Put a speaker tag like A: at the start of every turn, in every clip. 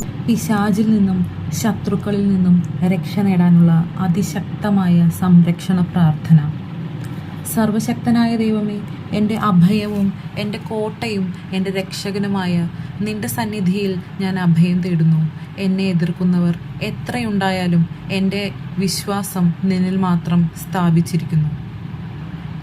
A: പിശാചിൽ നിന്നും ശത്രുക്കളിൽ നിന്നും രക്ഷ നേടാനുള്ള അതിശക്തമായ സംരക്ഷണ പ്രാർത്ഥന. സർവശക്തനായ ദൈവമേ എന്റെ അഭയവും എന്റെ കോട്ടയും എന്റെ രക്ഷകനുമായ നിന്റെ സന്നിധിയിൽ ഞാൻ അഭയം തേടുന്നു. എന്നെ എതിർക്കുന്നവർ എത്രയുണ്ടായാലും എന്റെ വിശ്വാസം നിന്നിൽ മാത്രം സ്ഥാപിച്ചിരിക്കുന്നു.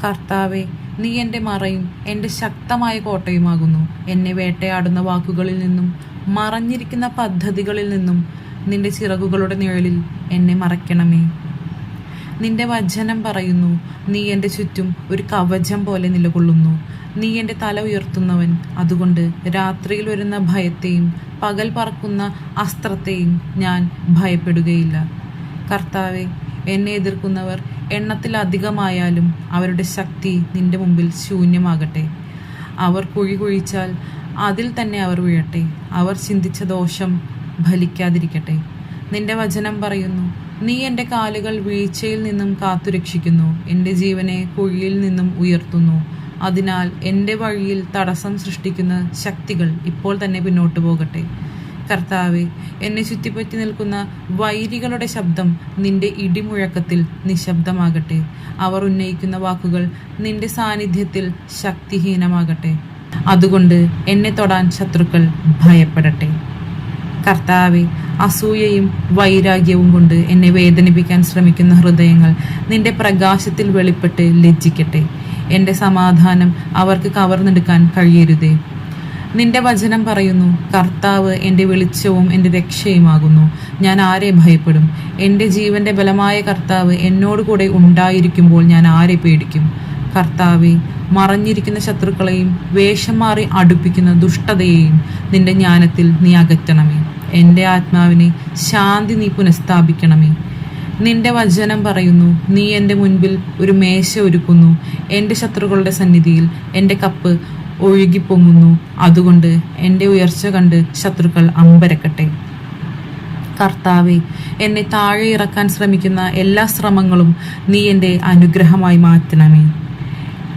A: കർത്താവെ നീ എന്റെ മറയും എന്റെ ശക്തമായ കോട്ടയുമാകുന്നു. എന്നെ വേട്ടയാടുന്ന വാക്കുകളിൽ നിന്നും മറഞ്ഞിരിക്കുന്ന പദ്ധതികളിൽ നിന്നും നിന്റെ ചിറകുകളുടെ നിഴലിൽ എന്നെ മറയ്ക്കണമേ. നിന്റെ വചനം പറയുന്നു നീ എന്റെ ചുറ്റും ഒരു കവചം പോലെ നിലകൊള്ളുന്നു. നീ എന്റെ തല ഉയർത്തുന്നവൻ അതുകൊണ്ട് രാത്രിയിൽ വരുന്ന ഭയത്തെയും പകൽ പറക്കുന്ന അസ്ത്രത്തെയും ഞാൻ ഭയപ്പെടുകയില്ല. കർത്താവെ എന്നെ എതിർക്കുന്നവർ എണ്ണത്തിലധികമായാലും അവരുടെ ശക്തി നിന്റെ മുമ്പിൽ ശൂന്യമാകട്ടെ. അവർ കുഴി കുഴിച്ചാൽ അതിൽ തന്നെ അവർ വീഴട്ടെ. അവർ ചിന്തിച്ച ദോഷം ഫലിക്കാതിരിക്കട്ടെ. നിന്റെ വചനം പറയുന്നു നീ എന്റെ കാലുകൾ വീഴ്ചയിൽ നിന്നും കാത്തുരക്ഷിക്കുന്നു. എന്റെ ജീവനെ കുഴിയിൽ നിന്നും ഉയർത്തുന്നു. അതിനാൽ എന്റെ വഴിയിൽ തടസ്സം സൃഷ്ടിക്കുന്ന ശക്തികൾ ഇപ്പോൾ തന്നെ പിന്നോട്ട് പോകട്ടെ. കർത്താവെ എന്നെ ചുറ്റിപ്പറ്റി നിൽക്കുന്ന വൈരികളുടെ ശബ്ദം നിന്റെ ഇടിമുഴക്കത്തിൽ നിശബ്ദമാകട്ടെ. അവർ ഉന്നയിക്കുന്ന വാക്കുകൾ നിന്റെ സാന്നിധ്യത്തിൽ ശക്തിഹീനമാകട്ടെ. അതുകൊണ്ട് എന്നെ തൊടാൻ ശത്രുക്കൾ ഭയപ്പെടട്ടെ. കർത്താവെ അസൂയയും വൈരാഗ്യവും കൊണ്ട് എന്നെ വേദനിപ്പിക്കാൻ ശ്രമിക്കുന്ന ഹൃദയങ്ങൾ നിന്റെ പ്രകാശത്തിൽ വെളിപ്പെട്ട് ലജ്ജിക്കട്ടെ. എന്റെ സമാധാനം അവർക്ക് കവർന്നെടുക്കാൻ കഴിയരുതേ. നിന്റെ വചനം പറയുന്നു കർത്താവ് എന്റെ വെളിച്ചവും എന്റെ രക്ഷയുമാകുന്നു. ഞാൻ ആരെ ഭയപ്പെടും? എന്റെ ജീവന്റെ ബലമായ കർത്താവ് എന്നോട് കൂടെ ഉണ്ടായിരിക്കുമ്പോൾ ഞാൻ ആരെ പേടിക്കും? കർത്താവെ മറഞ്ഞിരിക്കുന്ന ശത്രുക്കളെയും വേഷം മാറി അടുപ്പിക്കുന്ന ദുഷ്ടതയെയും നിന്റെ ജ്ഞാനത്തിൽ നീ അകറ്റണമേ. എന്റെ ആത്മാവിനെ ശാന്തി നീ പുനഃസ്ഥാപിക്കണമേ. നിന്റെ വചനം പറയുന്നു നീ എന്റെ മുൻപിൽ ഒരു മേശ ഒരുക്കുന്നു. എന്റെ ശത്രുക്കളുടെ സന്നിധിയിൽ എന്റെ കപ്പ് ഒഴുകിപ്പൊങ്ങുന്നു. അതുകൊണ്ട് എന്റെ ഉയർച്ച കണ്ട് ശത്രുക്കൾ അമ്പരക്കട്ടെ. കർത്താവെ എന്നെ താഴെ ഇറക്കാൻ ശ്രമിക്കുന്ന എല്ലാ ശ്രമങ്ങളും നീ എന്റെ അനുഗ്രഹമായി മാറ്റണമേ.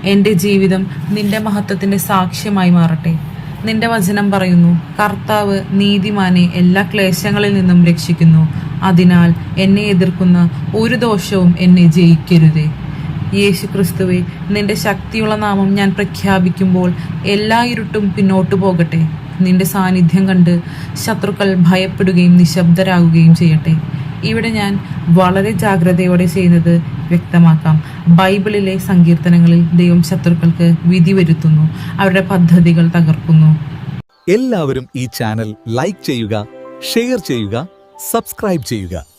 A: എന്റെ ജീവിതം നിന്റെ മഹത്വത്തിന്റെ സാക്ഷ്യമായി മാറട്ടെ. നിന്റെ വചനം പറയുന്നു കർത്താവ് നീതിമാനെ എല്ലാ ക്ലേശങ്ങളിൽ നിന്നും രക്ഷിക്കുന്നു. അതിനാൽ എന്നെ എതിർക്കുന്ന ഒരു ദോഷവും എന്നെ ജയിക്കരുതേ. യേശു ക്രിസ്തുവെ നിന്റെ ശക്തിയുള്ള നാമം ഞാൻ പ്രഖ്യാപിക്കുമ്പോൾ എല്ലാ ഇരുട്ടും പിന്നോട്ടു പോകട്ടെ. നിന്റെ സാന്നിധ്യം കണ്ട് ശത്രുക്കൾ ഭയപ്പെടുകയും നിശബ്ദരാകുകയും ചെയ്യട്ടെ. ഇവിടെ ഞാൻ വളരെ ജാഗ്രതയോടെ ചെയ്യുന്നത് വ്യക്തമാക്കാം. ബൈബിളിലെ സങ്കീർത്തനങ്ങളിൽ ദൈവം ശത്രുക്കൾക്ക് വിധി വരുത്തുന്നു അവരുടെ പദ്ധതികൾ തകർക്കുന്നു.
B: എല്ലാവരും ഈ ചാനൽ ലൈക്ക് ചെയ്യുക ഷെയർ ചെയ്യുക സബ്സ്ക്രൈബ് ചെയ്യുക.